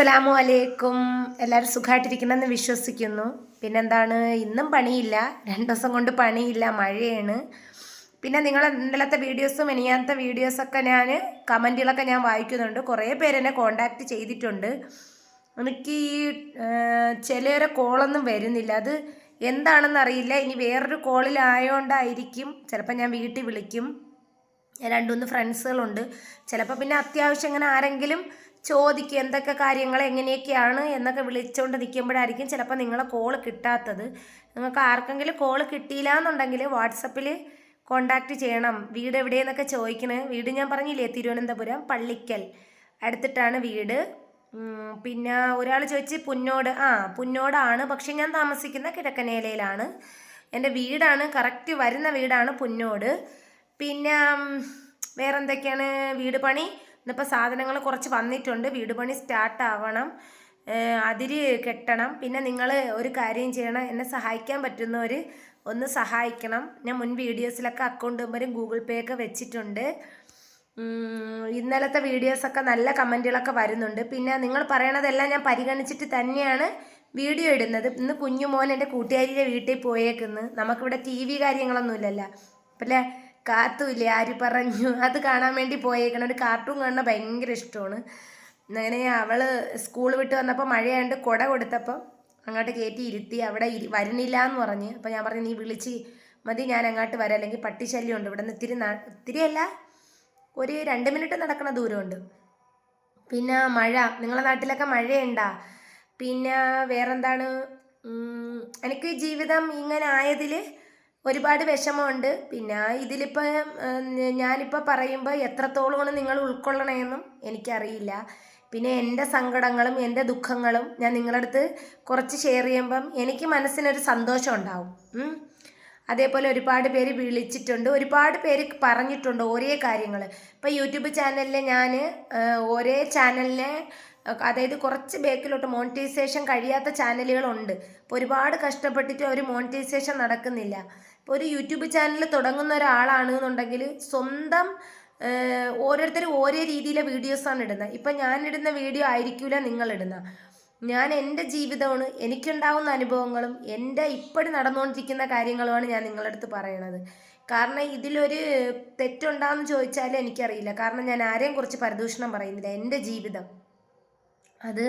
അസ്സലാമു അലൈക്കും. എല്ലാവരും സുഖമായിട്ടിരിക്കണമെന്ന് വിശ്വസിക്കുന്നു. പിന്നെന്താണ്? ഇന്നും പണിയില്ല. രണ്ട് ദിവസം കൊണ്ട് പണിയില്ല. മഴയാണ്. പിന്നെ നിങ്ങൾ ഇന്നലത്തെ വീഡിയോസും ഇനിയാത്ത വീഡിയോസൊക്കെ ഞാൻ കമന്റുകളൊക്കെ ഞാൻ വായിക്കുന്നുണ്ട്. കുറേ പേരെന്നെ കോണ്ടാക്ട് ചെയ്തിട്ടുണ്ട്. എനിക്ക് ഈ ചിലരെ കോളൊന്നും വരുന്നില്ല. അത് എന്താണെന്ന് അറിയില്ല ഇനി വേറൊരു കോളിലായോണ്ടായിരിക്കും. ചിലപ്പോൾ ഞാൻ വീട്ടിൽ വിളിക്കും. രണ്ടു മൂന്ന് ഫ്രണ്ട്സുകളുണ്ട്. ചിലപ്പോൾ പിന്നെ അത്യാവശ്യം ഇങ്ങനെ ആരെങ്കിലും ചോദിക്കും എന്തൊക്കെ കാര്യങ്ങൾ എങ്ങനെയൊക്കെയാണ് എന്നൊക്കെ വിളിച്ചുകൊണ്ട് നിൽക്കുമ്പോഴായിരിക്കും ചിലപ്പോൾ നിങ്ങളെ കോൾ കിട്ടാത്തത്. നിങ്ങൾക്ക് ആർക്കെങ്കിലും കോൾ കിട്ടിയില്ല എന്നുണ്ടെങ്കിൽ വാട്സപ്പിൽ കോണ്ടാക്ട് ചെയ്യണം. വീട് എവിടെയെന്നൊക്കെ ചോദിക്കണേ. വീട് ഞാൻ പറഞ്ഞില്ലേ തിരുവനന്തപുരം പള്ളിക്കൽ. അടുത്തിട്ടാണ് വീട്. പിന്നെ ഒരാൾ ചോദിച്ച് പുന്നോട് ആ പുന്നോടാണ് പക്ഷെ ഞാൻ താമസിക്കുന്ന കിഴക്കനേലയിലാണ്. എന്റെ വീടാണ് കറക്റ്റ് വരുന്ന വീടാണ് പുന്നോട്. പിന്നെ വേറെന്തൊക്കെയാണ് വീട് പണി? ഇന്നിപ്പോൾ സാധനങ്ങൾ കുറച്ച് വന്നിട്ടുണ്ട്. വീട് പണി സ്റ്റാർട്ട് ആവണം. അതിരി കെട്ടണം. പിന്നെ നിങ്ങൾ ഒരു കാര്യം ചെയ്യണം. എന്നെ സഹായിക്കാൻ പറ്റുന്നവർ ഒന്ന് സഹായിക്കണം. ഞാൻ മുൻ വീഡിയോസിലൊക്കെ അക്കൗണ്ട് നമ്പറും ഗൂഗിൾ പേ ഒക്കെ വെച്ചിട്ടുണ്ട്. ഇന്നലത്തെ വീഡിയോസൊക്കെ നല്ല കമന്റുകളൊക്കെ വരുന്നുണ്ട്. പിന്നെ നിങ്ങൾ പറയണതെല്ലാം ഞാൻ പരിഗണിച്ചിട്ട് തന്നെയാണ് വീഡിയോ ഇടുന്നത്. ഇന്ന് കുഞ്ഞുമോൻ എന്റെ കൂട്ടുകാരിയുടെ വീട്ടിൽ പോയേക്കുന്നു. നമുക്കിവിടെ ടി വി കാര്യങ്ങളൊന്നുമില്ലല്ലോ. അപ്പല്ലേ? കാത്തുമില്ലേ? ആര് പറഞ്ഞു? അത് കാണാൻ വേണ്ടി പോയേക്കണം ഒരു കാർട്ടൂൺ കാണുന്ന ഭയങ്കര ഇഷ്ടമാണ്. അങ്ങനെ അവൾ സ്കൂൾ വിട്ട് വന്നപ്പോൾ മഴയാണ്ട് കുട കൊടുത്തപ്പോൾ അങ്ങോട്ട് കയറ്റി ഇരുത്തി അവിടെ വരുന്നില്ല എന്ന് പറഞ്ഞ്. അപ്പോൾ ഞാൻ പറഞ്ഞു നീ വിളിച്ച് മതി ഞാൻ അങ്ങോട്ട് വരാം. അല്ലെങ്കിൽ പട്ടിശല്യം ഉണ്ട് ഇവിടെ നിന്ന് ഇത്തിരി ഇത്തിരി അല്ല ഒരു രണ്ട് മിനിറ്റ് നടക്കണ ദൂരമുണ്ട്. പിന്നെ മഴ നിങ്ങളെ നാട്ടിലൊക്കെ മഴയുണ്ടാ? പിന്നെ വേറെന്താണ്? എനിക്ക് ജീവിതം ഇങ്ങനെ ആയതിൽ ഒരുപാട് വിഷമമുണ്ട്. പിന്നെ ഇതിലിപ്പോൾ ഞാനിപ്പോൾ പറയുമ്പോൾ എത്രത്തോളമാണ് നിങ്ങൾ ഉൾക്കൊള്ളണമെന്നും എനിക്കറിയില്ല. പിന്നെ എന്റെ സങ്കടങ്ങളും എന്റെ ദുഃഖങ്ങളും ഞാൻ നിങ്ങളുടെ അടുത്ത് കുറച്ച് ഷെയർ ചെയ്യുമ്പം എനിക്ക് മനസ്സിനൊരു സന്തോഷം ഉണ്ടാവും. അതേപോലെ ഒരുപാട് പേര് വിളിച്ചിട്ടുണ്ട്. ഒരുപാട് പേര് പറഞ്ഞിട്ടുണ്ട് ഒരേ കാര്യങ്ങൾ ഇപ്പോൾ യൂട്യൂബ് ചാനലിൽ ഞാൻ ഒരേ ചാനലിനെ അതായത് കുറച്ച് ബേക്കിലോട്ട് മോണിറ്റൈസേഷൻ കഴിയാത്ത ചാനലുകളുണ്ട്. അപ്പോൾ ഒരുപാട് കഷ്ടപ്പെട്ടിട്ട് ഒരു മോണിറ്റൈസേഷൻ നടക്കുന്നില്ല. ഇപ്പോൾ ഒരു യൂട്യൂബ് ചാനൽ തുടങ്ങുന്ന ഒരാളാണ് എന്നുണ്ടെങ്കിൽ സ്വന്തം ഓരോരുത്തരും ഓരോ രീതിയിലെ വീഡിയോസാണ് ഇടുന്നത്. ഇപ്പം ഇടുന്ന വീഡിയോ ആയിരിക്കില്ല നിങ്ങൾ ഇടുന്ന. ഞാൻ എന്റെ ജീവിതമാണ് എനിക്കുണ്ടാവുന്ന അനുഭവങ്ങളും എന്റെ ഇപ്പോഴും നടന്നുകൊണ്ടിരിക്കുന്ന കാര്യങ്ങളുമാണ് ഞാൻ നിങ്ങളുടെ അടുത്ത് പറയണത്. കാരണം ഇതിലൊരു തെറ്റുണ്ടാന്ന് ചോദിച്ചാൽ എനിക്കറിയില്ല. കാരണം ഞാൻ ആരെയും കുറിച്ച് പരദൂഷണം പറയുന്നില്ല. എന്റെ ജീവിതം. അത്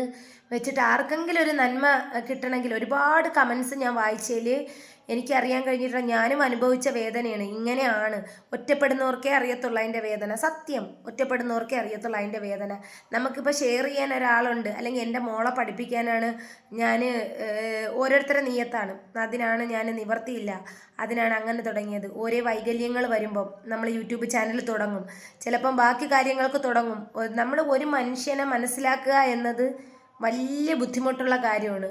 വെച്ചിട്ട് ആർക്കെങ്കിലും ഒരു നന്മ കിട്ടണമെങ്കിൽ ഒരുപാട് കമൻസ് ഞാൻ വായിച്ചതിൽ എനിക്കറിയാൻ കഴിഞ്ഞിട്ടുള്ള ഞാനും അനുഭവിച്ച വേദനയാണ്. ഇങ്ങനെയാണ് ഒറ്റപ്പെടുന്നവർക്കേ അറിയത്തുള്ളൂ അതിന്റെ വേദന. സത്യം ഒറ്റപ്പെടുന്നവർക്കേ അറിയത്തുള്ളൂ അതിന്റെ വേദന. നമുക്കിപ്പോൾ ഷെയർ ചെയ്യാൻ ഒരാളുണ്ട്. അല്ലെങ്കിൽ എന്റെ മോളെ പഠിപ്പിക്കാനാണ് ഞാൻ ഓരോരുത്തരുടെ നീയത്താണ് അതിനാണ് ഞാൻ നിവർത്തിയില്ല. അതിനാണ് അങ്ങനെ തുടങ്ങിയത്. ഓരോ വൈകല്യങ്ങൾ വരുമ്പം നമ്മൾ യൂട്യൂബ് ചാനൽ തുടങ്ങും. ചിലപ്പം ബാക്കി കാര്യങ്ങൾക്ക് തുടങ്ങും. നമ്മൾ ഒരു മനുഷ്യനെ മനസ്സിലാക്കുക എന്നത് വലിയ ബുദ്ധിമുട്ടുള്ള കാര്യമാണ്.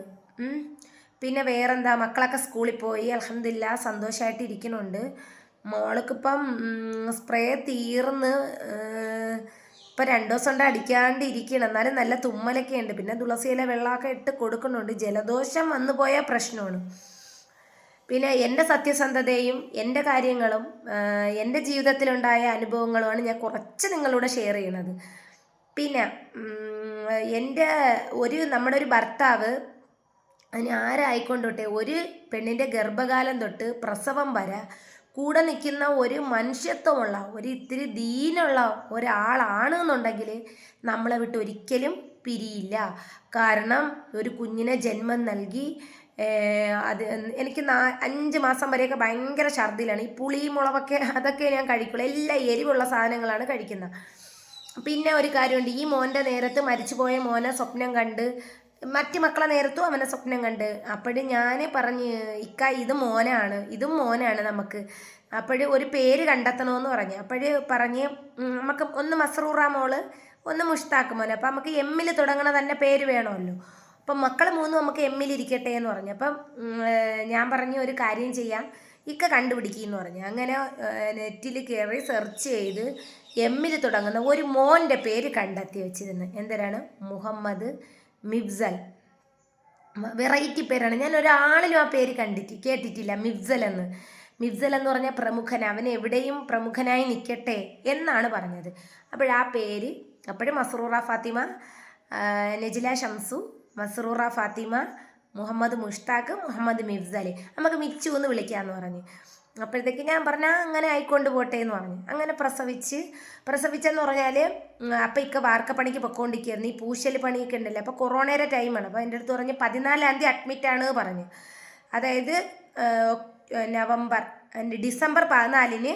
പിന്നെ വേറെന്താ? മക്കളൊക്കെ സ്കൂളിൽ പോയി. അലഹമില്ല സന്തോഷമായിട്ട് ഇരിക്കുന്നുണ്ട്. മോൾക്കിപ്പം സ്പ്രേ തീർന്ന് ഇപ്പം രണ്ടു ദിവസം കൊണ്ട് അടിക്കാണ്ട് ഇരിക്കണം എന്നാലും നല്ല തുമ്മലൊക്കെ ഉണ്ട്. പിന്നെ തുളസിയില വെള്ളമൊക്കെ ഇട്ട് കൊടുക്കുന്നുണ്ട്. ജലദോഷം വന്നു പോയാൽ പ്രശ്നമാണ്. പിന്നെ എന്റെ സത്യസന്ധതയും എന്റെ കാര്യങ്ങളും എന്റെ ജീവിതത്തിലുണ്ടായ അനുഭവങ്ങളുമാണ് ഞാൻ കുറച്ച് നിങ്ങളോട് ഷെയർ ചെയ്യണത്. പിന്നെ എന്റെ ഒരു നമ്മുടെ ഒരു ഭർത്താവ് അതിന് ആരായിക്കൊണ്ടോട്ടെ? ഒരു പെണ്ണിന്റെ ഗർഭകാലം തൊട്ട് പ്രസവം വരെ കൂടെ നിൽക്കുന്ന ഒരു മനുഷ്യത്വമുള്ള ഒരു ഇത്തിരി ദീനുള്ള ഒരാളാണ് എന്നുണ്ടെങ്കിൽ നമ്മളെ വിട്ട് ഒരിക്കലും പിരിയില്ല. കാരണം ഒരു കുഞ്ഞിനെ ജന്മം നൽകി അത് എനിക്ക് നാ അഞ്ച് മാസം വരെയൊക്കെ ഭയങ്കര ഛർദിലാണ് ഈ പുളി മുളകൊക്കെ അതൊക്കെ ഞാൻ കഴിക്കുള്ളൂ. എല്ലാ എരിവുള്ള സാധനങ്ങളാണ് കഴിക്കുന്നത്. പിന്നെ ഒരു കാര്യമുണ്ട്. ഈ മോന്റെ നേരത്ത് മരിച്ചുപോയ മോനെ സ്വപ്നം കണ്ട് മറ്റ് മക്കളെ നേരത്തും അവനെ സ്വപ്നം കണ്ട്. അപ്പോഴും ഞാൻ പറഞ്ഞ് ഇക്ക ഇത് മോനാണ്. ഇതും മോനാണ് നമുക്ക്. അപ്പോഴ് ഒരു പേര് കണ്ടെത്തണമെന്ന് പറഞ്ഞു. അപ്പോഴ് പറഞ്ഞ് നമുക്ക് ഒന്ന് മസ്റൂറ മോൾ ഒന്ന് മുഷ്താക്ക് മോനെ. അപ്പം നമുക്ക് എമ്മിൽ തുടങ്ങണ തന്നെ പേര് വേണമല്ലോ. അപ്പം മക്കൾ മൂന്ന് നമുക്ക് എമ്മിൽ ഇരിക്കട്ടെ എന്ന് പറഞ്ഞു. അപ്പം ഞാൻ പറഞ്ഞു ഒരു കാര്യം ചെയ്യാം. ഇക്ക കണ്ടുപിടിക്കുന്നു പറഞ്ഞു. അങ്ങനെ നെറ്റിൽ കയറി സെർച്ച് ചെയ്ത് എമ്മിൽ തുടങ്ങുന്ന ഒരു മോന്റെ പേര് കണ്ടെത്തി വെച്ചിരുന്നു. എന്തരാണ്? മുഹമ്മദ് മിഫ്സൽ വെറൈറ്റി പേരാണ്. ഞാൻ ഒരാളിലും ആ പേര് കണ്ടിട്ട് കേട്ടിട്ടില്ല. മിബ്സൽ എന്ന്. മിബ്സൽ എന്ന് പറഞ്ഞ പ്രമുഖൻ അവൻ എവിടെയും പ്രമുഖനായി നിൽക്കട്ടെ എന്നാണ് പറഞ്ഞത്. അപ്പോഴാ പേര്. അപ്പോഴും മസറൂറ ഫാത്തിമ നജില ഷംസു മസറൂറ ഫാത്തിമ മുഹമ്മദ് മുഷ്താഖ് മുഹമ്മദ് മിഫ്സലി നമുക്ക് മിച്ചു എന്ന് വിളിക്കാമെന്ന് പറഞ്ഞു. അപ്പോഴത്തേക്ക് ഞാൻ പറഞ്ഞാൽ അങ്ങനെ ആയിക്കൊണ്ട് പോട്ടെ എന്ന് പറഞ്ഞു. അങ്ങനെ പ്രസവിച്ച് പ്രസവിച്ചെന്ന് പറഞ്ഞാൽ അപ്പം ഇക്ക വാർക്കപ്പണിക്ക് പൊക്കോണ്ടിരിക്കുകയായിരുന്നു ഈ പൂശൽ പണിയൊക്കെ ഉണ്ടല്ലോ? അപ്പോൾ കൊറോണയുടെ ടൈമാണ്. അപ്പോൾ എന്റെ അടുത്ത് പറഞ്ഞ് പതിനാലാം തീയതി അഡ്മിറ്റാണ് പറഞ്ഞ്. അതായത് നവംബർ ഡിസംബർ പതിനാലിന്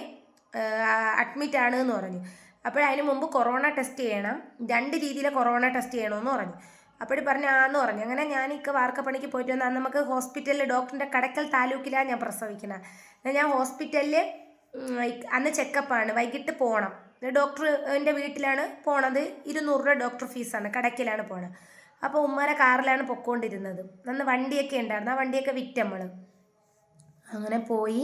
അഡ്മിറ്റാണ് എന്ന് പറഞ്ഞു. അപ്പോഴതിന് മുമ്പ് കൊറോണ ടെസ്റ്റ് ചെയ്യണം. രണ്ട് രീതിയിലെ കൊറോണ ടെസ്റ്റ് ചെയ്യണമെന്ന് പറഞ്ഞു. അപ്പോഴും പറഞ്ഞു ആന്ന് പറഞ്ഞു. അങ്ങനെ ഞാൻ ഇക്ക വാർക്കപ്പണിക്ക് പോയിട്ട് വന്നാൽ നമുക്ക് ഹോസ്പിറ്റലിൽ ഡോക്ടറിന്റെ കടക്കൽ താലൂക്കിലാണ് ഞാൻ പ്രസവിക്കുന്നത് ഞാൻ ഹോസ്പിറ്റലിൽ അന്ന് ചെക്കപ്പാണ്. വൈകിട്ട് പോകണം ഡോക്ടർ എന്റെ വീട്ടിലാണ് പോണത്. ഇരുന്നൂറ് രൂപ ഡോക്ടർ ഫീസാണ്. കടക്കിലാണ് പോണത് അപ്പോൾ ഉമ്മാരെ കാറിലാണ് പൊക്കോണ്ടിരുന്നത്. അന്ന് വണ്ടിയൊക്കെ ഉണ്ടായിരുന്നു. ആ വണ്ടിയൊക്കെ വിറ്റ് അങ്ങനെ പോയി.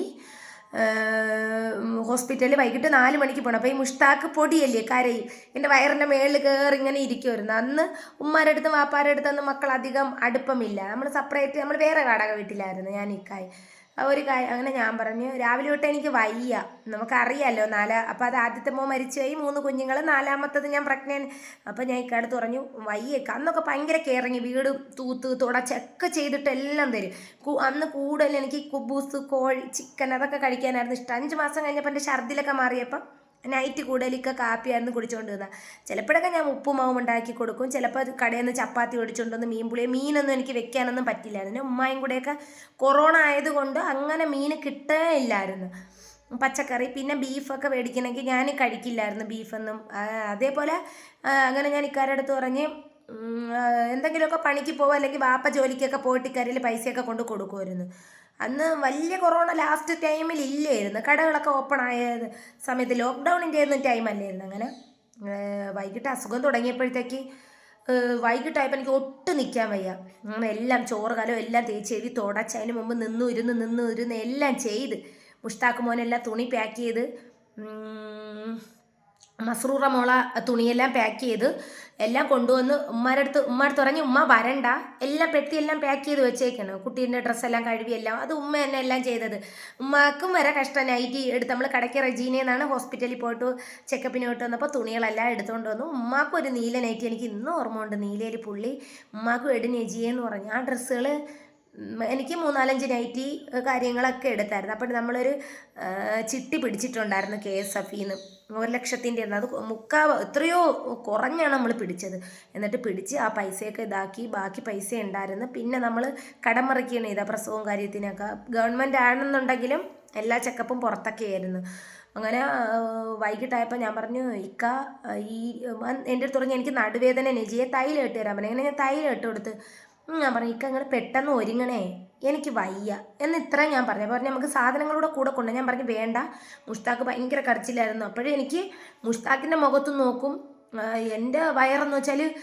ഹോസ്പിറ്റലിൽ വൈകിട്ട് നാല് മണിക്ക് പോകണം അപ്പോൾ ഈ മുഷ്താക്ക് പൊടിയല്ലേ കരയും. എന്റെ വയറിന്റെ മേളിൽ കയറി ഇങ്ങനെ ഇരിക്കുമായിരുന്നു അന്ന് ഉമ്മാരുടെ അടുത്ത് വാപ്പാരുടെ അടുത്തൊന്നും മക്കൾ അധികം അടുപ്പമില്ല. നമ്മൾ സെപ്പറേറ്റ് നമ്മൾ വേറെ കാടക വീട്ടിലായിരുന്നു ഞാൻ ഇക്കായി ഒരു കാര്യം അങ്ങനെ ഞാൻ പറഞ്ഞു രാവിലെ തൊട്ട് എനിക്ക് വയ്യ. നമുക്കറിയാലോ നാല അപ്പോൾ അത് ആദ്യത്തെ മോൻ മരിച്ചുപോയി മൂന്ന് കുഞ്ഞുങ്ങൾ നാലാമത്തത് ഞാൻ പ്രഗ്നൻ അപ്പോൾ ഞാൻ ഇക്കടുത്ത് പറഞ്ഞു വയ്യേക്ക അന്നൊക്കെ ഭയങ്കര കെയറിങ് വീട് തൂത്ത് തുടച്ചൊക്കെ ചെയ്തിട്ട് എല്ലാം തരും. അന്ന് കൂടുതൽ എനിക്ക് കുബൂസ് കോഴി ചിക്കൻ അതൊക്കെ കഴിക്കാനായിരുന്നു ഇഷ്ടം. അഞ്ച് മാസം കഴിഞ്ഞപ്പോൾ എന്റെ ഛർദിലൊക്കെ മാറിയപ്പം നൈറ്റ് കൂടുതലൊക്കെ കാപ്പിയായിരുന്നു കുടിച്ചുകൊണ്ട് വന്നത് ചിലപ്പോഴൊക്കെ ഞാൻ ഉപ്പുമാവും ഉണ്ടാക്കി കൊടുക്കും. ചിലപ്പോൾ കടയിൽ നിന്ന് ചപ്പാത്തി മേടിച്ചുകൊണ്ട് വന്ന് മീൻ പുളിയെ മീനൊന്നും എനിക്ക് വെക്കാനൊന്നും പറ്റില്ലായിരുന്നു. ഉമ്മായും കൂടെയൊക്കെ കൊറോണ ആയതുകൊണ്ട് അങ്ങനെ മീൻ കിട്ടേ ഇല്ലായിരുന്നു. പച്ചക്കറി പിന്നെ ബീഫൊക്കെ മേടിക്കണമെങ്കിൽ ഞാൻ കഴിക്കില്ലായിരുന്നു ബീഫൊന്നും. അതേപോലെ അങ്ങനെ ഞാൻ ഇക്കാരുടെ അടുത്ത് പറഞ്ഞ് എന്തെങ്കിലുമൊക്കെ പണിക്ക് പോകുക അല്ലെങ്കിൽ വാപ്പ ജോലിക്കൊക്കെ പോയിട്ട് ഇക്കാരിൽ പൈസയൊക്കെ കൊണ്ട് കൊടുക്കുമായിരുന്നു അന്ന് വലിയ കൊറോണ ലാസ്റ്റ് ടൈമിൽ ഇല്ലായിരുന്നു കടകളൊക്കെ ഓപ്പൺ ആയ സമയത്ത് ലോക്ക്ഡൗണിന്റെ ഒന്നും ടൈം അല്ലായിരുന്നു അങ്ങനെ. വൈകിട്ട് അസുഖം തുടങ്ങിയപ്പോഴത്തേക്ക് വൈകിട്ടായപ്പോൾ എനിക്ക് ഒട്ടും നിൽക്കാൻ വയ്യ. അങ്ങനെ എല്ലാം ചോറ് കലം എല്ലാം തേച്ച് എഴുതി തുടച്ച് അതിന് മുമ്പ് നിന്നു ഇരുന്ന് നിന്നു ഇരുന്ന് എല്ലാം ചെയ്ത്. മുഷ്താക്ക് മോനെല്ലാം തുണി പാക്ക് ചെയ്ത് ഉം, മസ്രൂറ മോള തുണിയെല്ലാം പാക്ക് ചെയ്ത് എല്ലാം കൊണ്ടുവന്ന് ഉമ്മാരടുത്ത് ഉമ്മാടുത്ത് പറഞ്ഞ് ഉമ്മ വരണ്ട. എല്ലാം പെട്ടിയെല്ലാം പാക്ക് ചെയ്ത് വെച്ചേക്കണം. കുട്ടീന്റെ ഡ്രസ്സെല്ലാം കഴുകി എല്ലാം. അത് ഉമ്മ തന്നെ എല്ലാം ചെയ്തത്. ഉമ്മാക്കും വരെ കഷ്ടം. നൈറ്റി എടുത്ത് നമ്മൾ കടയ്ക്ക് റെജീനയെന്നാണ് ഹോസ്പിറ്റലിൽ പോയിട്ട് ചെക്കപ്പിന് പോയിട്ട് വന്നപ്പോൾ തുണികളെല്ലാം എടുത്തുകൊണ്ട് വന്നു. ഉമ്മാക്കും ഒരു നീല നൈറ്റി എനിക്ക് ഇന്നും ഓർമ്മയുണ്ട് നീലയിൽ പുള്ളി ഉമ്മാക്കും എടു നെജിയെന്ന് പറഞ്ഞു. ആ ഡ്രസ്സുകൾ എനിക്ക് മൂന്നാലഞ്ച് നൈറ്റി കാര്യങ്ങളൊക്കെ എടുത്തായിരുന്നു. അപ്പോൾ നമ്മളൊരു ചിട്ടി പിടിച്ചിട്ടുണ്ടായിരുന്നു കെ എസ് എഫിന്ന് ഒരു ലക്ഷത്തിന്റെ അത് മുക്കാ എത്രയോ കുറഞ്ഞാണ് നമ്മൾ പിടിച്ചത്. എന്നിട്ട് പിടിച്ച് ആ പൈസയൊക്കെ ഇതാക്കി ബാക്കി പൈസ ഉണ്ടായിരുന്നു. പിന്നെ നമ്മൾ കടം മറിക്കുകയാണ് പ്രസവവും കാര്യത്തിനൊക്കെ. ഗവൺമെന്റ് ആണെന്നുണ്ടെങ്കിലും എല്ലാ ചെക്കപ്പും പുറത്തൊക്കെ ആയിരുന്നു. അങ്ങനെ വൈകിട്ടായപ്പോൾ ഞാൻ പറഞ്ഞു ഇക്ക ഈ എന്റെ അടുത്ത് പറഞ്ഞു എനിക്ക് നടുവേദന നെജിയെ തൈലം ഇട്ട് തരാൻ പറഞ്ഞു. അങ്ങനെ ഞാൻ തൈലം ഇട്ട് കൊടുത്ത്? ഞാൻ പറഞ്ഞു ഇക്ക അങ്ങനെ പെട്ടെന്ന് ഒരുങ്ങണേ. എനിക്ക് വയ്യ. എന്ന് ഇത്രയും ഞാൻ പറഞ്ഞു. അപ്പോൾ പറഞ്ഞു നമുക്ക് സാധനങ്ങളുടെ കൂടെ കൊണ്ട് ഞാൻ പറഞ്ഞു വേണ്ട. മുഷ്താഖ് ഭയങ്കര കരച്ചിലായിരുന്നു. അപ്പോഴേ എനിക്ക് മുഷ്താഖിന്റെ മുഖത്ത് നോക്കും. എന്റെ വയറെന്ന് വെച്ചാൽ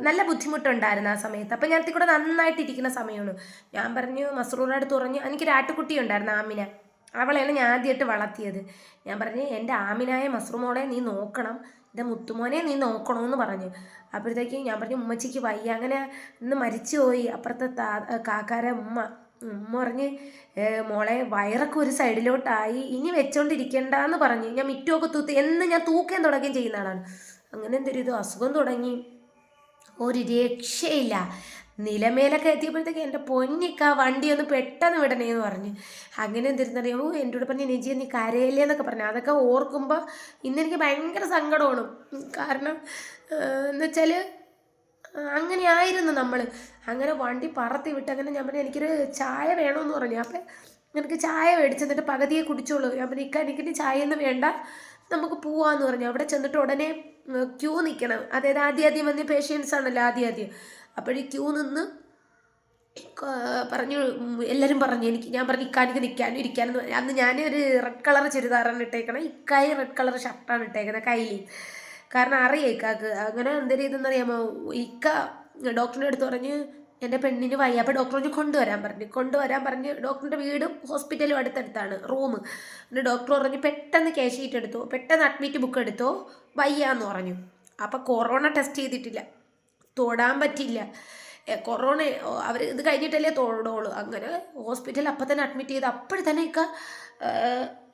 നല്ല ബുദ്ധിമുട്ടുണ്ടായിരുന്നു ആ സമയത്ത്. അപ്പം ഞാൻ കൂടെ നന്നായിട്ട് ഇരിക്കുന്ന സമയമാണ് ഞാൻ പറഞ്ഞു മസറൂറിന്റെ അടുത്ത് പറഞ്ഞു എനിക്കൊരു ആട്ടുകുട്ടി ഉണ്ടായിരുന്നു ആമിന. അവളെയാണ് ഞാൻ ആദ്യമായിട്ട് വളർത്തിയത്. ഞാൻ പറഞ്ഞു എന്റെ ആമിനായ മസ്റുമോളെ നീ നോക്കണം. എന്റെ മുത്തുമോനെ നീ നോക്കണമെന്ന് പറഞ്ഞു. അപ്പോഴത്തേക്ക് ഞാൻ പറഞ്ഞു ഉമ്മച്ചിക്ക് വയ്യ. അങ്ങനെ ഇന്ന് മരിച്ചു പോയി. അപ്പുറത്തെ താ കാക്കാര ഉമ്മ. ഉമ്മ പറഞ്ഞ് മോളെ വയറൊക്കെ ഒരു സൈഡിലോട്ടായി. ഇനി വെച്ചോണ്ടിരിക്കണ്ടെന്ന് പറഞ്ഞു. ഞാൻ മിറ്റുമൊക്കെ തൂത്ത് എന്ന് ഞാൻ തൂക്കാൻ തുടങ്ങുകയും ചെയ്യുന്ന ആളാണ്. അങ്ങനെ എന്തൊരു ഇത് അസുഖം തുടങ്ങി. ഒരു രക്ഷയില്ല. നിലമേലൊക്കെ എത്തിയപ്പോഴത്തേക്ക് എന്റെ പൊന്നിക്ക വണ്ടി ഒന്ന് പെട്ടെന്ന് വിടണേ എന്ന് പറഞ്ഞു. അങ്ങനെ എന്തിരുന്നറിയാമോ എന്റെ കൂടെ പറഞ്ഞ് നിജി നീ കരയില്ലേ എന്നൊക്കെ പറഞ്ഞു. അതൊക്കെ ഓർക്കുമ്പോൾ ഇന്നെനിക്ക് ഭയങ്കര സങ്കടമാണ്. കാരണം എന്ന് വെച്ചാൽ അങ്ങനെ ആയിരുന്നു നമ്മൾ അങ്ങനെ വണ്ടി പറത്തി വിട്ട് അങ്ങനെ ഞാൻ പറഞ്ഞു എനിക്കൊരു ചായ വേണമെന്ന് പറഞ്ഞു. അപ്പം നിനക്ക് ചായ മേടിച്ച് എന്നിട്ട് പകുതിയെ കുടിച്ചോളൂ. ഞാൻ പറഞ്ഞു ഇക്ക എനിക്കിനി ചായ ഒന്നും വേണ്ട. നമുക്ക് പോവാന്ന് പറഞ്ഞു. അവിടെ ചെന്നിട്ട് ഉടനെ ക്യൂ നിൽക്കണം അതായത് ആദ്യം ആദ്യം വന്ന പേഷ്യൻസ് ആണല്ലോ ആദ്യം ആദ്യം. അപ്പോഴീ ക്യൂ നിന്ന് പറഞ്ഞു എല്ലാവരും പറഞ്ഞു എനിക്ക് ഞാൻ പറഞ്ഞു ഇക്കാനിക്ക് നിൽക്കാനും ഇരിക്കാനും അന്ന് ഞാൻ ഒരു റെഡ് കളർ ചുരിദാറാണ് ഇട്ടേക്കണേ. ഇക്കായി റെഡ് കളർ ഷർട്ടാണ് ഇട്ടേക്കുന്നത് കയ്യിൽ കാരണം അറിയാം ഇക്കാക്ക്? അങ്ങനെ എന്തൊരു ഇതെന്ന് അറിയാമോ? ഇക്ക ഡോക്ടറിന്റെ അടുത്ത് പറഞ്ഞ് എന്റെ പെണ്ണിന് വയ്യ. അപ്പോൾ ഡോക്ടർ പറഞ്ഞ് കൊണ്ടുവരാൻ പറഞ്ഞു. കൊണ്ടുവരാൻ പറഞ്ഞ് ഡോക്ടറിന്റെ വീടും ഹോസ്പിറ്റലും അടുത്തടുത്താണ് റൂം എന്നിട്ട് ഡോക്ടർ പറഞ്ഞ് പെട്ടെന്ന് ക്യാഷ് ഷീറ്റ് എടുത്തു പെട്ടെന്ന് അഡ്മിറ്റ് ബുക്ക് എടുത്തോ വയ്യ എന്ന് പറഞ്ഞു. അപ്പോൾ കൊറോണ ടെസ്റ്റ് ചെയ്തിട്ടില്ല. തൊടാൻ പറ്റില്ല. കൊറോണ അവർ ഇത് കഴിഞ്ഞിട്ടല്ലേ തൊടോളൂ അങ്ങനെ ഹോസ്പിറ്റലിൽ അപ്പം തന്നെ അഡ്മിറ്റ് ചെയ്ത് അപ്പോഴും തന്നെ ഇക്ക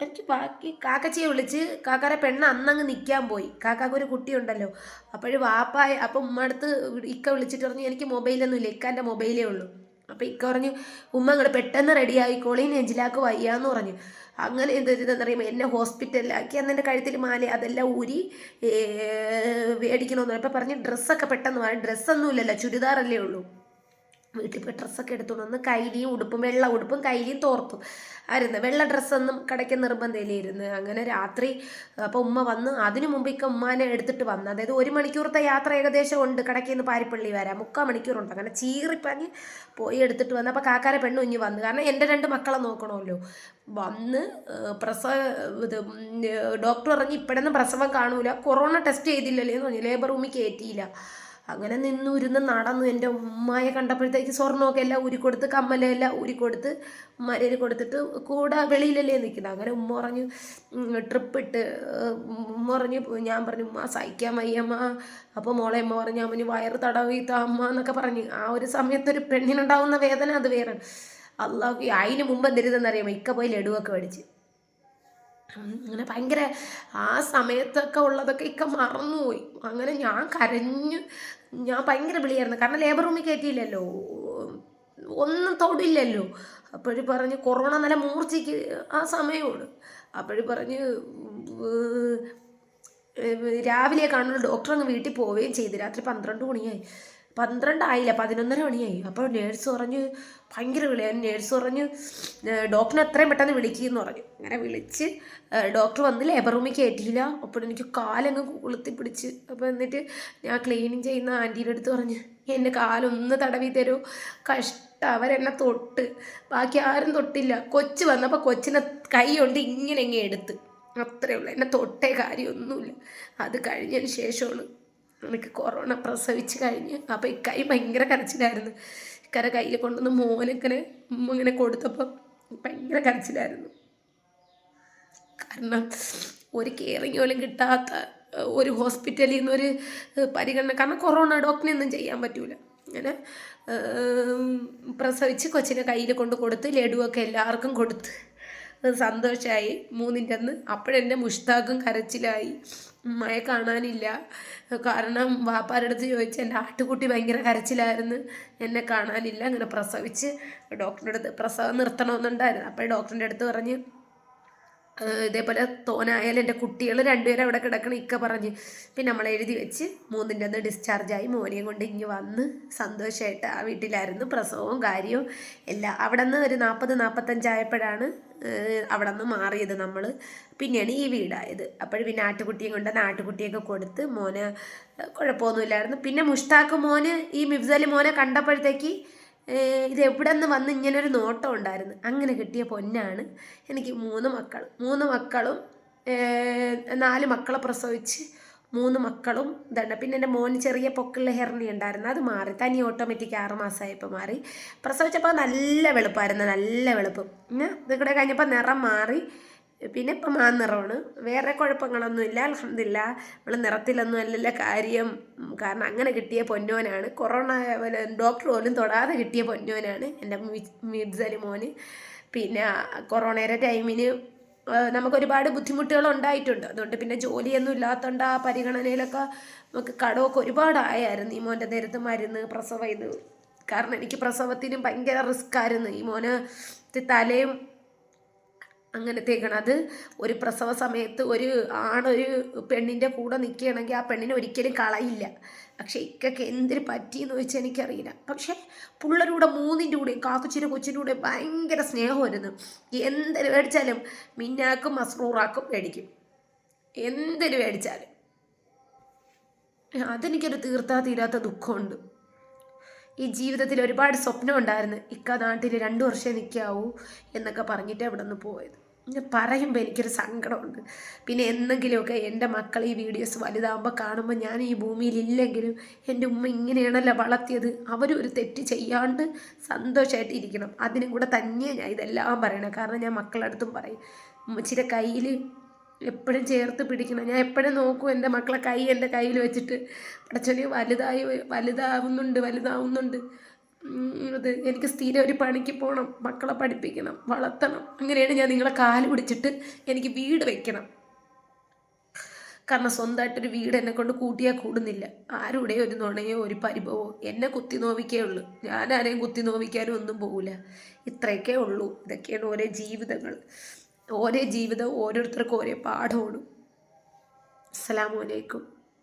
എനിക്ക് ബാക്കി കാക്കച്ചിയെ വിളിച്ച് കാക്കാരെ പെണ്ണ് അന്നങ്ങ് നിൽക്കാൻ പോയി. കാക്കാക്ക് ഒരു കുട്ടിയുണ്ടല്ലോ. അപ്പോഴും വാപ്പായ അപ്പം ഉമ്മ അടുത്ത് ഇക്ക വിളിച്ചിട്ട് പറഞ്ഞു എനിക്ക് മൊബൈലൊന്നും ഇല്ല ഇക്കാന്റെ മൊബൈലേ ഉള്ളൂ. അപ്പം ഇക്ക പറഞ്ഞു ഉമ്മ ഇങ്ങോട്ട് പെട്ടെന്ന് റെഡി ആയിക്കോളി നെഞ്ചിലാക്ക് വയ്യാന്ന് പറഞ്ഞു അങ്ങനെ എന്ത് ചെയ്തെന്ന് പറയുമ്പോൾ എന്നെ ഹോസ്പിറ്റലിലാക്കി അന്ന് എന്റെ കഴുത്തിൽ മാല അതെല്ലാം ഊരി മേടിക്കണമെന്ന് അപ്പം പറഞ്ഞ് ഡ്രസ്സൊക്കെ പെട്ടെന്ന് വാങ്ങി ഡ്രസ്സൊന്നും ഇല്ലല്ലോ ചുരിദാറല്ലേ ഉള്ളൂ വീട്ടിൽ പോയി ഡ്രസ്സൊക്കെ എടുത്തുകൊണ്ട് വന്ന് കൈലിയും ഉടുപ്പും വെള്ള ഉടുപ്പും കൈലിയും തോർത്തു. ആയിരുന്നു. വെള്ള ഡ്രസ്സൊന്നും കടയ്ക്ക് നിർബന്ധമില്ലായിരുന്നു. അങ്ങനെ രാത്രി അപ്പോൾ ഉമ്മ വന്ന് അതിനു മുമ്പ് ഇക്ക ഉമ്മാനെ എടുത്തിട്ട് വന്നു. അതായത് ഒരു മണിക്കൂറത്തെ യാത്ര ഏകദേശം ഉണ്ട് കടയ്ക്ക് നിന്ന് പാരിപ്പള്ളി വരാം. മുക്കാൽ മണിക്കൂറുണ്ട്. അങ്ങനെ ചീറിപ്പഞ്ഞ് പോയി എടുത്തിട്ട് വന്നു. അപ്പോൾ കാക്കാരെ പെണ്ണു കുഞ്ഞ് വന്നു. കാരണം എന്റെ രണ്ട് മക്കളെ നോക്കണമല്ലോ. വന്ന് പ്രസവ ഇത് ഡോക്ടർ പറഞ്ഞ് ഇപ്പോഴൊന്നും പ്രസവം കാണൂല. കൊറോണ ടെസ്റ്റ് ചെയ്തില്ലല്ലേ എന്ന് പറഞ്ഞു. ലേബർ റൂമിൽ കയറ്റിയില്ല അങ്ങനെ നിന്നുരുന്ന് നടന്നു എന്റെ ഉമ്മയെ കണ്ടപ്പോഴത്തേക്ക് സ്വർണമൊക്കെ എല്ലാം ഊരിക്കൊടുത്ത് കമ്മലെല്ലാം ഊരിക്കൊടുത്ത് മരയിൽ കൊടുത്തിട്ട് കൂടെ വെളിയിലല്ലേ നിൽക്കുന്നത്. അങ്ങനെ ഉമ്മ പറഞ്ഞു ട്രിപ്പ് ഇട്ട് ഉമ്മ പറഞ്ഞു ഞാൻ പറഞ്ഞു ഉമ്മ സഹിക്കാൻ വയ്യമ്മ. അപ്പോൾ മോളെ ഉമ്മ പറഞ്ഞു അമ്മന് വയറ് തടവിത്ത അമ്മ എന്നൊക്കെ പറഞ്ഞു. ആ ഒരു സമയത്തൊരു പെണ്ണിനുണ്ടാവുന്ന വേദന അത് വേറെ. അള്ളാഹ് അതിന് മുമ്പ് എന്തിരുതെന്നറിയാമോ? ഇക്ക പോയി ലഡുവൊക്കെ മേടിച്ച്. അങ്ങനെ ഭയങ്കര ആ സമയത്തൊക്കെ ഉള്ളതൊക്കെ ഇക്ക മറന്നുപോയി. അങ്ങനെ ഞാൻ കരഞ്ഞു ഞാൻ ഭയങ്കര വിളിയായിരുന്നു. കാരണം ലേബർ റൂമിൽ കയറ്റിയില്ലല്ലോ ഒന്നും തൊടില്ലല്ലോ. അപ്പോഴും പറഞ്ഞ് കൊറോണ നല്ല മൂർച്ചയ്ക്ക് ആ സമയമാണ് അപ്പോഴും പറഞ്ഞ് രാവിലെ കാണുന്ന ഡോക്ടർ അങ്ങ് വീട്ടിൽ പോവുകയും ചെയ്ത്. രാത്രി പന്ത്രണ്ട് മണിയായി. പന്ത്രണ്ടായില്ല പതിനൊന്നര മണിയായി. അപ്പോൾ നേഴ്സ് പറഞ്ഞു ഭയങ്കര വിളിയാണ് നേഴ്സ് പറഞ്ഞു "ഏർ, ഡോക്ടറിനെ എത്രയും പെട്ടെന്ന് വിളിക്കുമെന്ന് പറഞ്ഞു. അങ്ങനെ വിളിച്ച് ഡോക്ടർ വന്ന് ലേബർ റൂമിൽ കയറ്റിയില്ല അപ്പോൾ എനിക്ക് കാലങ്ങ് കൊളുത്തി പിടിച്ച്. അപ്പോൾ എന്നിട്ട് ഞാൻ ക്ലീനിങ് ചെയ്യുന്ന ആന്റീന്റെ അടുത്ത് പറഞ്ഞു എന്റെ കാലൊന്ന് തടവി തരൂ. കഷ്ട. അവരെന്നെ തൊട്ട്. ബാക്കി ആരും തൊട്ടില്ല. കൊച്ചു വന്നപ്പോൾ കൊച്ചിനെ കൈ കൊണ്ട് ഇങ്ങനെ ഇങ്ങനെ എടുത്ത്. അത്രേ ഉള്ളൂ. എന്നെ തൊട്ടേ കാര്യമൊന്നുമില്ല. അത് കഴിഞ്ഞതിന് ശേഷമാണ് എനിക്ക് കൊറോണ പ്രസവിച്ച് കഴിഞ്ഞ്. അപ്പോൾ കൈ ഭയങ്കര കരച്ചിലായിരുന്നു. ഇക്കര കയ്യിൽ കൊണ്ടുവന്ന് ഉമ്മ ഇങ്ങനെ കൊടുത്തപ്പം ഭയങ്കര കരച്ചിലായിരുന്നു. കാരണം ഒരു കെയറിങ് പോലും കിട്ടാത്ത ഒരു ഹോസ്പിറ്റലിൽ നിന്നൊരു പരിഗണന കാരണം കൊറോണ ഡോക്ടറിനൊന്നും ചെയ്യാൻ പറ്റൂല. അങ്ങനെ പ്രസവിച്ച് കൊച്ചിനെ കയ്യിൽ കൊണ്ട് കൊടുത്ത് ലഡുവൊക്കെ എല്ലാവർക്കും കൊടുത്ത് സന്തോഷമായി മൂന്നിന്റെ അന്ന് അപ്പോഴെന്റെ മുഷ്താഖും കരച്ചിലായി. ഉമ്മയെ കാണാനില്ല. കാരണം വാപ്പാരുടെ അടുത്ത് ചോദിച്ച് എന്റെ ആട്ടുകുട്ടി ഭയങ്കര കരച്ചിലായിരുന്നു. എന്നെ കാണാനില്ല. അങ്ങനെ പ്രസവിച്ച് ഡോക്ടറുടെ അടുത്ത് പ്രസവം നിർത്തണമെന്നുണ്ടായിരുന്നു. അപ്പോൾ ഡോക്ടറിന്റെ അടുത്ത് പറഞ്ഞ് ഇതേപോലെ തോനായാലും എന്റെ കുട്ടികൾ രണ്ടുപേരും അവിടെ കിടക്കണം ഇക്ക പറഞ്ഞ് പിന്നെ നമ്മൾ എഴുതി വെച്ച് മൂന്നിന്റെ അന്ന് ഡിസ്ചാർജായി മോനെയും കൊണ്ട് ഇങ്ങ് വന്ന് സന്തോഷമായിട്ട് ആ വീട്ടിലായിരുന്നു. പ്രസവവും കാര്യവും എല്ലാം അവിടെ നിന്ന് ഒരു നാൽപ്പത് നാൽപ്പത്തഞ്ചായപ്പോഴാണ് അവിടെ നിന്ന് മാറിയത് നമ്മൾ പിന്നെയാണ് ഈ വീടായത്. അപ്പോൾ പിന്നെ ആട്ടുകുട്ടിയും കൊണ്ട് ആട്ടുകുട്ടിയൊക്കെ കൊടുത്ത് മോന് കുഴപ്പമൊന്നുമില്ലായിരുന്നു. പിന്നെ മുഷ്താഖ് മോന് ഈ മിഫ്സൽ മോനെ കണ്ടപ്പോഴത്തേക്ക് ഇത് എവിടെ നിന്ന് വന്ന് ഇങ്ങനെ ഒരു നോട്ടം ഉണ്ടായിരുന്നു. അങ്ങനെ കിട്ടിയ പൊന്നാണ് എനിക്ക് മൂന്ന് മക്കൾ മൂന്ന് മക്കളും നാല് മക്കളെ പ്രസവിച്ച് മൂന്ന് മക്കളും ഇതാണ്. പിന്നെ എന്റെ മോന് ചെറിയ പൊക്കുള്ള ഹെർണി ഉണ്ടായിരുന്നു. അത് മാറി. തനി ഓട്ടോമാറ്റിക് ആറ് മാസമായപ്പോൾ മാറി. പ്രസവിച്ചപ്പോൾ നല്ല വെളുപ്പായിരുന്നു. നല്ല വെളുപ്പം. ഇങ്ങനെ കൂടെ കഴിഞ്ഞപ്പോൾ നിറം മാറി. പിന്നെ ഇപ്പം ആ നിറമാണ് വേറെ കുഴപ്പങ്ങളൊന്നുമില്ല അലഹമില്ല നമ്മൾ നിറത്തിലൊന്നും അല്ലല്ല കാര്യം. കാരണം അങ്ങനെ കിട്ടിയ പൊന്നോനാണ്. കൊറോണ ഡോക്ടർ പോലും തൊടാതെ കിട്ടിയ പൊന്നോനാണ് എന്റെ മിബ്സലി മോന്. പിന്നെ കൊറോണയുടെ ടൈമിന് നമുക്ക് ഒരുപാട് ബുദ്ധിമുട്ടുകൾ ഉണ്ടായിട്ടുണ്ട് അതുകൊണ്ട് പിന്നെ ജോലിയൊന്നും ഇല്ലാത്തതുകൊണ്ട് ആ പരിഗണനയിലൊക്കെ നമുക്ക് കടമൊക്കെ ഒരുപാടായായിരുന്നു. ഈ മോന്റെ നേരത്ത് മരുന്ന് പ്രസവം ഇത്. കാരണം എനിക്ക് പ്രസവത്തിനും ഭയങ്കര റിസ്ക് ആയിരുന്നു. ഈ മോന് തലയും അങ്ങനത്തേക്കാണ് അത് ഒരു പ്രസവ സമയത്ത് ഒരു ആണൊരു പെണ്ണിന്റെ കൂടെ നിൽക്കുകയാണെങ്കിൽ ആ പെണ്ണിനെ ഒരിക്കലും കളയില്ല. പക്ഷേ ഇക്കൊക്കെ എന്തിന് പറ്റിയെന്ന് ചോദിച്ചാൽ എനിക്കറിയില്ല. പക്ഷേ പിള്ളേരുടെ മൂന്നിന്റെ കൂടെയും കാക്കുച്ചിന്റെ കൊച്ചിന്റെ കൂടെ ഭയങ്കര സ്നേഹമായിരുന്നു. എന്തിന് മേടിച്ചാലും മിന്നാക്കും മസ്റൂറാക്കും മേടിക്കും. എന്തിന് മേടിച്ചാലും. അതെനിക്കൊരു തീർത്താ തീരാത്ത ദുഃഖമുണ്ട്. ഈ ജീവിതത്തിൽ ഒരുപാട് സ്വപ്നം ഉണ്ടായിരുന്നു. ഇക്ക നാട്ടിൽ രണ്ടു വർഷം നിൽക്കാവൂ എന്നൊക്കെ പറഞ്ഞിട്ട് അവിടെ നിന്ന് പോയത്. ഞാൻ പറയുമ്പോൾ എനിക്കൊരു സങ്കടമുണ്ട്. പിന്നെ എന്തെങ്കിലുമൊക്കെ എന്റെ മക്കൾ ഈ വീഡിയോസ് വലുതാകുമ്പോൾ കാണുമ്പോൾ ഞാൻ ഈ ഭൂമിയിൽ ഇല്ലെങ്കിലും എന്റെ ഉമ്മ ഇങ്ങനെയാണല്ലോ വളർത്തിയത്. ഒരു തെറ്റ് ചെയ്യാണ്ട് സന്തോഷമായിട്ട് ഇരിക്കണം. അതിനും കൂടെ തന്നെയാണ് ഞാൻ ഇതെല്ലാം പറയണം. കാരണം ഞാൻ മക്കളടുത്തും പറയും ഉമ്മച്ചിയുടെ കയ്യിൽ എപ്പോഴും ചേർത്ത് പിടിക്കണം. ഞാൻ എപ്പോഴും നോക്കും എന്റെ മക്കളെ കൈ എന്റെ കയ്യിൽ വെച്ചിട്ട്. പടച്ചോനെ വലുതായി വലുതാവുന്നുണ്ട് വലുതാവുന്നുണ്ട്. അത് എനിക്ക് സ്ഥിരം ഒരു പണിക്ക് പോകണം മക്കളെ പഠിപ്പിക്കണം വളർത്തണം. അങ്ങനെയാണ് ഞാൻ നിങ്ങളെ കാൽ പിടിച്ചിട്ട് എനിക്ക് വീട് വെക്കണം. കാരണം സ്വന്തമായിട്ടൊരു വീട് എന്നെ കൊണ്ട് കൂട്ടിയാൽ കൂടുന്നില്ല. ആരുടെ ഒരു നുണയോ ഒരു പരിഭവോ എന്നെ കുത്തി നോവിക്കേ ഉള്ളൂ. ഞാൻ ആരെയും കുത്തി നോവിക്കാനും ഒന്നും പോകില്ല ഇത്രയൊക്കെ ഉള്ളൂ. ഇതൊക്കെയാണ് ഓരോ ജീവിതങ്ങൾ. ഓരോ ജീവിതവും ഓരോരുത്തർക്കും ഓരോ പാഠമാണ് അസ്സലാമു അലൈക്കും.